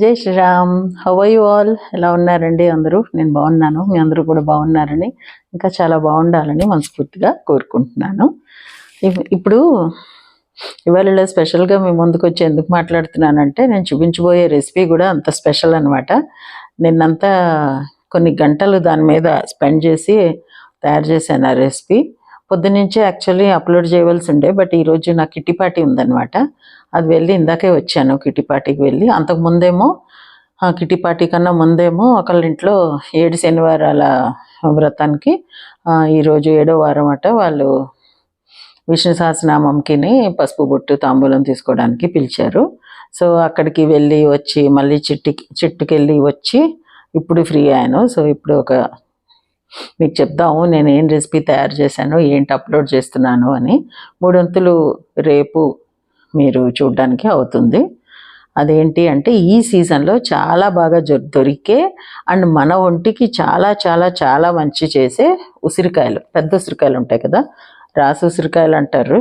జై Sriram. How you all ఎలా ఉన్నారండి అందరూ? నేను బాగున్నాను. మీ అందరూ కూడా బాగున్నారని ఇంకా చాలా బాగుండాలని మనస్ఫూర్తిగా కోరుకుంటున్నాను. ఇప్పుడు ఇవాళ స్పెషల్గా మీ ముందుకు వచ్చి ఎందుకు మాట్లాడుతున్నానంటే నేను చూపించబోయే రెసిపీ కూడా అంత స్పెషల్ అనమాట నిన్నంతా కొన్ని గంటలు దాని మీద స్పెండ్ చేసి తయారు చేశాను ఆ రెసిపీ పొద్దునుంచే యాక్చువల్లీ అప్లోడ్ చేయవలసి ఉండే బట్ ఈరోజు నా కిట్టి పార్టీ అది వెళ్ళి ఇందాకే వచ్చాను కిట్టి పార్టీకి వెళ్ళి. అంతకు ముందేమో ఆ కిట్టి పార్టీ కన్నా ముందేమో ఒకళ్ళ ఇంట్లో ఏడు శనివారాల వ్రతానికి ఈరోజు ఏడో వారం అట వాళ్ళు విష్ణు సహస్రనామంకిని పసుపు బొట్టు తాంబూలం తీసుకోవడానికి పిలిచారు. సో అక్కడికి వెళ్ళి వచ్చి మళ్ళీ చిట్టుకి చిట్టుకెళ్ళి వచ్చి ఇప్పుడు ఫ్రీ అయ్యాను. సో ఇప్పుడు ఒక మీకు చెప్దాము నేను ఏం రెసిపీ తయారు చేశాను ఏంటి అప్లోడ్ చేస్తున్నాను అని. మూడొంతులు రేపు మీరు చూడడానికి అవుతుంది. అదేంటి అంటే ఈ సీజన్లో చాలా బాగా జొ- దొరికే అండ్ మన ఒంటికి చాలా చాలా చాలా మంచి చేసే ఉసిరికాయలు పెద్ద ఉసిరికాయలు ఉంటాయి కదా రాసి ఉసిరికాయలు అంటారు.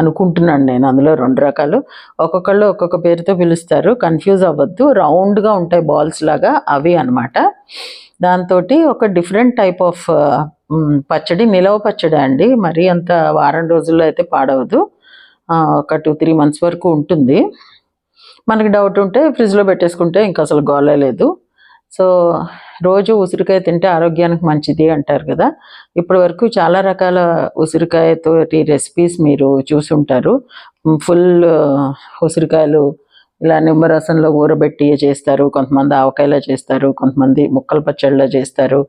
అనుకుంటున్నాను నేను అందులో రెండు రకాలు. ఒక్కొక్కళ్ళు ఒక్కొక్క పేరుతో పిలుస్తారు. కన్ఫ్యూజ్ అవ్వద్దు. రౌండ్గా ఉంటాయి బాల్స్ లాగా అవి అన్నమాట. దాంతో ఒక డిఫరెంట్ టైప్ ఆఫ్ పచ్చడి నిలవ పచ్చడి అండి. మరీ అంత వారం రోజుల్లో అయితే పాడవదు. ఒక టూ త్రీ మంత్స్ వరకు ఉంటుంది. మనకి డౌట్ ఉంటే ఫ్రిడ్జ్లో పెట్టేసుకుంటే ఇంకా అసలు గోలే లేదు సో రోజు ఉసిరికాయ తింటే ఆరోగ్యానికి మంచిది అంటారు కదా. ఇప్పటి వరకు చాలా రకాల ఉసిరికాయతో రెసిపీస్ మీరు చూసుంటారు. ఫుల్ ఉసిరికాయలు ఇలా నిమ్మరసంలో ఊరబెట్టి చేస్తారు. కొంతమంది ఆవకాయలా చేస్తారు. కొంతమంది ముక్కల పచ్చళ్ళ చేస్తారు.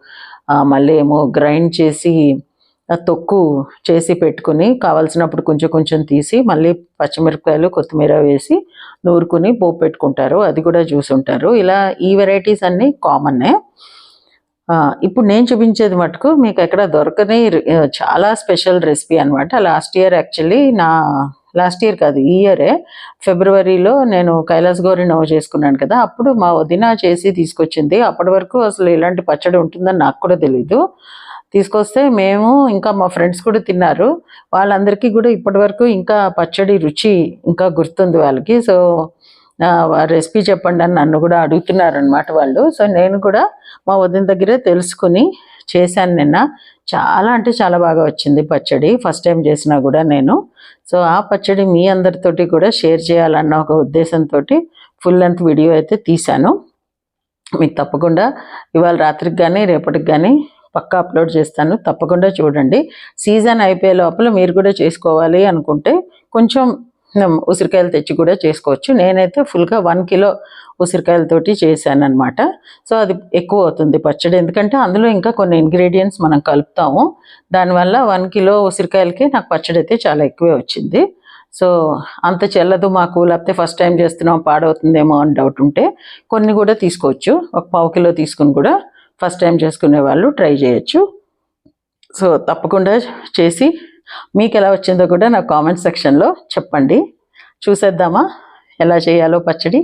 మళ్ళీ ఏమో గ్రైండ్ చేసి తొక్కు చేసి పెట్టుకుని కావాల్సినప్పుడు కొంచెం కొంచెం తీసి మళ్ళీ పచ్చిమిరపకాయలు కొత్తిమీర వేసి నూరుకుని పోపు పెట్టుకుంటారు. అది కూడా చూసుంటారు ఇలా ఈ వెరైటీస్ అన్నీ కామన్నే ఇప్పుడు నేను చూపించేది మటుకు మీకు ఎక్కడ దొరకని చాలా స్పెషల్ రెసిపీ అనమాట లాస్ట్ ఇయర్ యాక్చువల్లీ నా లాస్ట్ ఇయర్ కాదు ఈ ఇయరే ఫిబ్రవరిలో నేను కైలాస్ గౌరి నవ్వు చేసుకున్నాను కదా. అప్పుడు మా వదిన చేసి తీసుకొచ్చింది. అప్పటి వరకు అసలు ఇలాంటి పచ్చడి ఉంటుందని నాకు కూడా తెలీదు. తీసుకొస్తే మేము ఇంకా మా ఫ్రెండ్స్ కూడా తిన్నారు. వాళ్ళందరికీ కూడా ఇప్పటి వరకు ఇంకా పచ్చడి రుచి ఇంకా గుర్తుంది వాళ్ళకి. సో రెసిపీ చెప్పండి అని నన్ను కూడా అడుగుతున్నారు అనమాట వాళ్ళు. సో నేను కూడా మా వదిన దగ్గరే తెలుసుకుని చేశాను నిన్న. చాలా అంటే చాలా బాగా వచ్చింది పచ్చడి. ఫస్ట్ టైం చేసినా కూడా నేను. సో ఆ పచ్చడి మీ అందరితోటి కూడా షేర్ చేయాలన్న ఒక ఉద్దేశంతో ఫుల్ లెంత్ వీడియో అయితే తీశాను. మీకు తప్పకుండా ఇవాళ రాత్రికి కానీ రేపటికి కానీ పక్కా అప్లోడ్ చేస్తాను. తప్పకుండా చూడండి. సీజన్ అయిపోయే లోపల మీరు కూడా చేసుకోవాలి అనుకుంటే కొంచెం ఉసిరికాయలు తెచ్చి కూడా చేసుకోవచ్చు. నేనైతే ఫుల్గా వన్ కిలో ఉసిరికాయలతోటి చేశానమాట సో అది ఎక్కువ అవుతుంది పచ్చడి. ఎందుకంటే అందులో ఇంకా కొన్ని ఇంగ్రీడియంట్స్ మనం కలుపుతాము. దానివల్ల వన్ కిలో ఉసిరికాయలకి నాకు పచ్చడి అయితే చాలా ఎక్కువే వచ్చింది. సో అంత చెల్లదు మాకు. లేకపోతే ఫస్ట్ టైం చేస్తున్నాం పాడవుతుందేమో అని డౌట్ ఉంటే కొన్ని కూడా తీసుకోవచ్చు. ఒక పావు కిలో తీసుకుని కూడా ఫస్ట్ టైం చేసుకునే వాళ్ళు ట్రై చేయొచ్చు. సో తప్పకుండా చేసి మీకు ఎలా వచ్చిందో కూడా నా కామెంట్ సెక్షన్లో చెప్పండి. చూసేద్దామా? ఎలా చేయాలో పచ్చడి?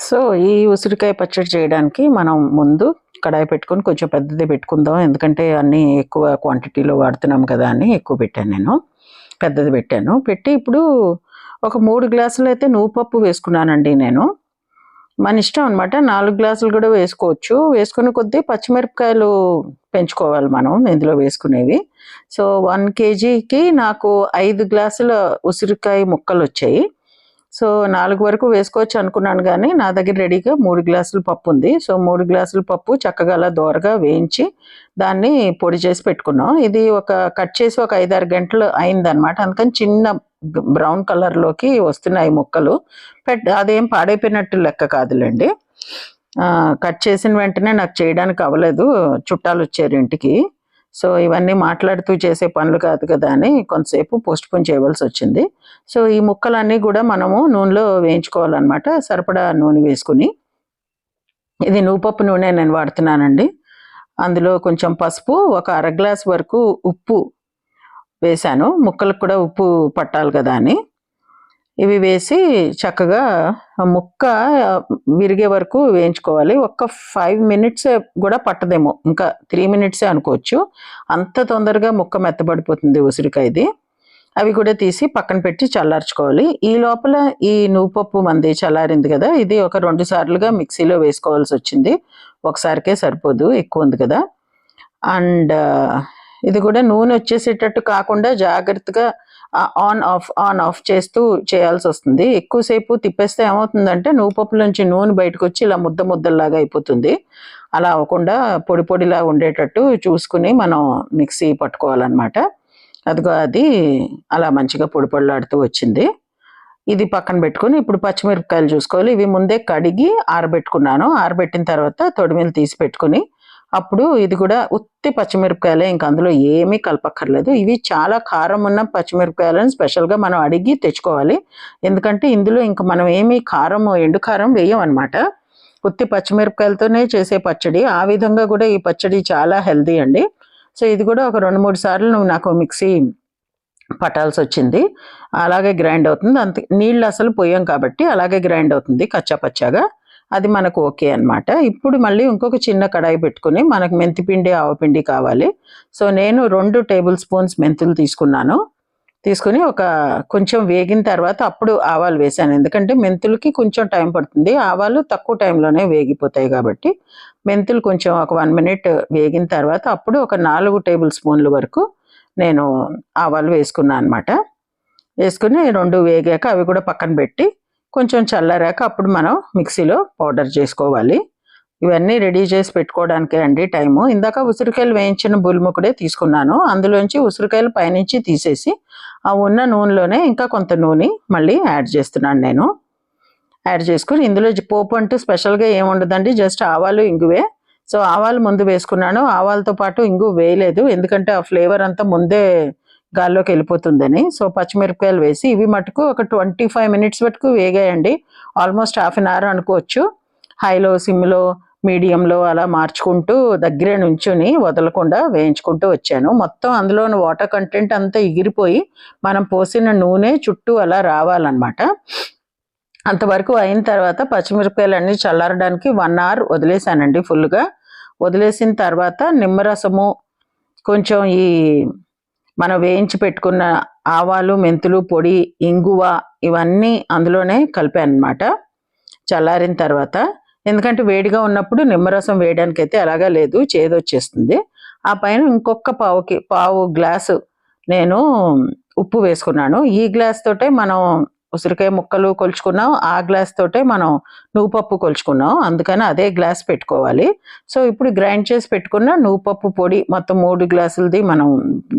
సో ఈ ఉసిరికాయ పచ్చడి చేయడానికి మనం ముందు కడాయి పెట్టుకొని కొంచెం పెద్దది పెట్టుకుందాం. ఎందుకంటే అన్నీ ఎక్కువ క్వాంటిటీలో వాడుతున్నాం కదా అని ఎక్కువ పెట్టాను నేను. పెద్దది పెట్టాను. పెట్టి ఇప్పుడు ఒక మూడు గ్లాసులు అయితే నువ్వు పప్పు వేసుకున్నానండి నేను. మన ఇష్టం అనమాట నాలుగు గ్లాసులు కూడా వేసుకోవచ్చు. వేసుకునే కొద్దీ పచ్చిమిరపకాయలు పెంచుకోవాలి మనం ఇందులో వేసుకునేవి. సో వన్ కేజీకి నాకు ఐదు గ్లాసుల ఉసిరికాయ ముక్కలు వచ్చాయి. సో నాలుగు వరకు వేసుకోవచ్చు అనుకున్నాను కానీ నా దగ్గర రెడీగా మూడు గ్లాసులు పప్పు ఉంది. సో మూడు గ్లాసులు పప్పు చక్కగా అలా దోరగా వేయించి దాన్ని పొడి చేసి పెట్టుకున్నాం. ఇది ఒక కట్ చేసి ఒక ఐదారు గంటలు అయిందనమాట అందుకని చిన్న బ్రౌన్ కలర్లోకి వస్తున్నాయి ముక్కలు. పెట్ అదేం పాడైపోయినట్టు లెక్క కాదులేండి. కట్ చేసిన వెంటనే నాకు చేయడానికి అవ్వలేదు. చుట్టాలు వచ్చారు ఇంటికి. సో ఇవన్నీ మాట్లాడుతూ చేసే పనులు కాదు కదా అని కొంతసేపు పోస్ట్పోన్ చేయవలసి వచ్చింది. సో ఈ ముక్కలన్నీ కూడా మనము నూనెలో వేయించుకోవాలన్నమాట. సరిపడా నూనె వేసుకుని. ఇది నూపప్పు నూనె నేను వాడుతున్నానండి. అందులో కొంచెం పసుపు ఒక అర గ్లాస్ వరకు ఉప్పు వేశాను. ముక్కలకు కూడా ఉప్పు పట్టాలి కదా అని. ఇవి వేసి చక్కగా ముక్క విరిగే వరకు వేయించుకోవాలి. ఒక్క ఫైవ్ మినిట్స్ కూడా పట్టదేమో. ఇంకా త్రీ మినిట్సే అనుకోవచ్చు. అంత తొందరగా ముక్క మెత్తబడిపోతుంది ఉసిరికాయది అవి కూడా తీసి పక్కన పెట్టి చల్లార్చుకోవాలి. ఈ లోపల ఈ నువ్వుపప్పు మంది చల్లారింది కదా ఇది ఒక రెండు సార్లుగా మిక్సీలో వేసుకోవాల్సి వచ్చింది. ఒకసారికే సరిపోదు ఎక్కువ ఉంది కదా. అండ్ ఇది కూడా నూనె వచ్చేసేటట్టు కాకుండా జాగ్రత్తగా ఆన్ ఆఫ్ ఆన్ ఆఫ్ చేస్తూ చేయాల్సి వస్తుంది. ఎక్కువసేపు తిప్పేస్తే ఏమవుతుందంటే నువ్వుపప్పు నుంచి నూనె బయటకు వచ్చి ఇలా ముద్ద ముద్దల్లాగా అయిపోతుంది. అలా అవ్వకుండా పొడి పొడిలా ఉండేటట్టు చూసుకుని మనం మిక్సీ పట్టుకోవాలన్నమాట. అదిగో అది అలా మంచిగా పొడి పొడిలాడుతూ వచ్చింది. ఇది పక్కన పెట్టుకుని ఇప్పుడు పచ్చిమిరపకాయలు చూసుకోవాలి. ఇవి ముందే కడిగి ఆరబెట్టుకున్నాను. ఆరబెట్టిన తర్వాత తొడిమిలు తీసి పెట్టుకుని అప్పుడు ఇది కూడా ఉత్తి పచ్చిమిరపకాయలే ఇంకా అందులో ఏమీ కలపక్కర్లేదు. ఇవి చాలా కారం ఉన్న పచ్చిమిరపకాయలను స్పెషల్గా మనం అడిగి తెచ్చుకోవాలి. ఎందుకంటే ఇందులో ఇంకా మనం ఏమీ కారం ఎండు కారం వేయం అనమాట ఉత్తి పచ్చిమిరపకాయలతోనే చేసే పచ్చడి. ఆ విధంగా కూడా ఈ పచ్చడి చాలా హెల్దీ అండి. సో ఇది కూడా ఒక రెండు మూడు సార్లు నువ్వు నాకు మిక్సీ పట్టాల్సి వచ్చింది. అలాగే గ్రైండ్ అవుతుంది. అంతే నీళ్ళు అసలు పోయాం కాబట్టి అలాగే గ్రైండ్ అవుతుంది కచ్చా పచ్చాగా. అది మనకు ఓకే అనమాట ఇప్పుడు మళ్ళీ ఇంకొక చిన్న కడాయి పెట్టుకుని మనకు మెంతిపిండి ఆవపిండి కావాలి. సో నేను రెండు టేబుల్ స్పూన్స్ మెంతులు తీసుకున్నాను. తీసుకుని ఒక కొంచెం వేగిన తర్వాత అప్పుడు ఆవాలు వేసాను. ఎందుకంటే మెంతులకి కొంచెం టైం పడుతుంది. ఆవాలు తక్కువ టైంలోనే వేగిపోతాయి కాబట్టి మెంతులు కొంచెం ఒక వన్ మినిట్ వేగిన తర్వాత అప్పుడు ఒక నాలుగు టేబుల్ స్పూన్ల వరకు నేను ఆవాలు వేసుకున్నాను అనమాట వేసుకుని రెండు వేగాక అవి కూడా పక్కన పెట్టి కొంచెం చల్లారాక అప్పుడు మనం మిక్సీలో పౌడర్ చేసుకోవాలి. ఇవన్నీ రెడీ చేసి పెట్టుకోవడానికే అండి టైము. ఇందాక ఉసిరికాయలు వేయించిన బుల్ముకుడే తీసుకున్నాను. అందులోంచి ఉసిరికాయలు పైనుంచి తీసేసి ఆ ఉన్న నూనెలోనే ఇంకా కొంత నూనె మళ్ళీ యాడ్ చేస్తున్నాను నేను. యాడ్ చేసుకుని ఇందులో పోపు అంటూ స్పెషల్గా ఏముండదండి జస్ట్ ఆవాలు ఇంగువే. సో ఆవాలు ముందు వేసుకున్నాను. ఆవాలతో పాటు ఇంగు వేయలేదు. ఎందుకంటే ఆ ఫ్లేవర్ అంతా ముందే గాల్లోకి వెళ్ళిపోతుందని సో పచ్చిమిరపకాయలు వేసి ఇవి మటుకు ఒక ట్వంటీ ఫైవ్ మినిట్స్ వరకు వేగాయండి. ఆల్మోస్ట్ హాఫ్ అన్ అవర్ అనుకోవచ్చు. హైలో సిమ్లో మీడియంలో అలా మార్చుకుంటూ దగ్గరే నుంచుని వదలకుండా వేయించుకుంటూ వచ్చాను. మొత్తం అందులోని వాటర్ కంటెంట్ అంతా ఎగిరిపోయి మనం పోసిన నూనె చుట్టూ అలా రావాలన్నమాట. అంతవరకు అయిన తర్వాత పచ్చిమిరపకాయలు అన్నీ చల్లారడానికి వన్ అవర్ వదిలేసానండి ఫుల్గా వదిలేసిన తర్వాత నిమ్మరసము కొంచెం ఈ మనం వేయించి పెట్టుకున్న ఆవాలు మెంతులు పొడి ఇంగువ ఇవన్నీ అందులోనే కలిపాను అనమాట చల్లారిన తర్వాత ఎందుకంటే వేడిగా ఉన్నప్పుడు నిమ్మరసం వేయడానికి అయితే అలాగా లేదు చేదొచ్చేస్తుంది ఆ పైన ఇంకొక పావుకి పావు గ్లాసు నేను ఉప్పు వేసుకున్నాను. ఈ గ్లాస్ తోటే మనం ఉసిరికాయ ముక్కలు కొలుచుకున్నాం. ఆ గ్లాస్ తోటే మనం నువ్వుపప్పు కొలుచుకున్నాం. అందుకని అదే గ్లాస్ పెట్టుకోవాలి. సో ఇప్పుడు గ్రైండ్ చేసి పెట్టుకున్న నువ్వుపప్పు పొడి మొత్తం మూడు గ్లాసులది మనం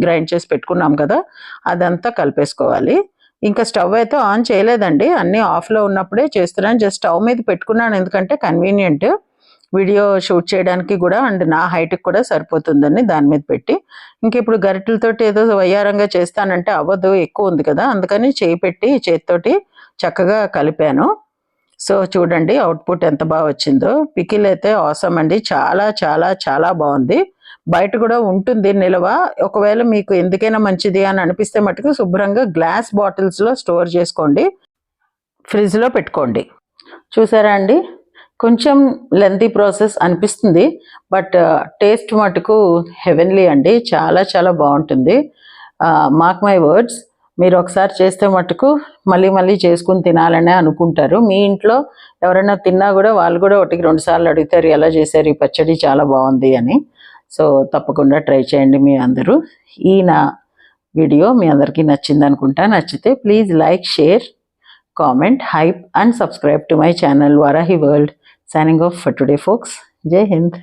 గ్రైండ్ చేసి పెట్టుకున్నాం కదా అదంతా కలిపేసుకోవాలి. ఇంకా స్టవ్ అయితే ఆన్ చేయలేదండి. అన్నీ ఆఫ్లో ఉన్నప్పుడే చేస్తున్నాను. జస్ట్ స్టవ్ మీద పెట్టుకున్నాను. ఎందుకంటే కన్వీనియంట్. వీడియో షూట్ చేయడానికి కూడా అండ్ నా హైట్కి కూడా సరిపోతుందని దాని మీద పెట్టి. ఇంక ఇప్పుడు గరిటెలతోటి ఏదో వయ్యారంగా చేస్తానంటే అవ్వదు ఎక్కువ ఉంది కదా అందుకని చేయి పెట్టి చేతితోటి చక్కగా కలిపాను. సో చూడండి అవుట్పుట్ ఎంత బాగా వచ్చిందో. పికిల్ అయితే అవసరం అండి. చాలా చాలా చాలా బాగుంది. బయట కూడా ఉంటుంది నిల్వ. ఒకవేళ మీకు ఎందుకైనా మంచిది అని అనిపిస్తే మటుకు శుభ్రంగా గ్లాస్ బాటిల్స్లో స్టోర్ చేసుకోండి. ఫ్రిడ్జ్లో పెట్టుకోండి. చూసారా అండి? కొంచెం లెంతీ ప్రాసెస్ అనిపిస్తుంది బట్ టేస్ట్ uh, మటుకు హెవెన్లీ అండి. చాలా చాలా బాగుంటుంది. మాక్ మై వర్డ్స్ మీరు ఒకసారి చేస్తే మటుకు మళ్ళీ మళ్ళీ చేసుకుని తినాలనే అనుకుంటారు. మీ ఇంట్లో ఎవరైనా తిన్నా కూడా వాళ్ళు కూడా ఒకటికి రెండు సార్లు అడుగుతారు ఎలా చేశారు ఈ పచ్చడి? చాలా బాగుంది అని. సో తప్పకుండా ట్రై చేయండి మీ అందరూ. ఈ నా వీడియో మీ అందరికీ నచ్చింది అనుకుంటా. నచ్చితే please like share comment hype and subscribe to my channel Varahi world. Signing off for today folks Jai Hind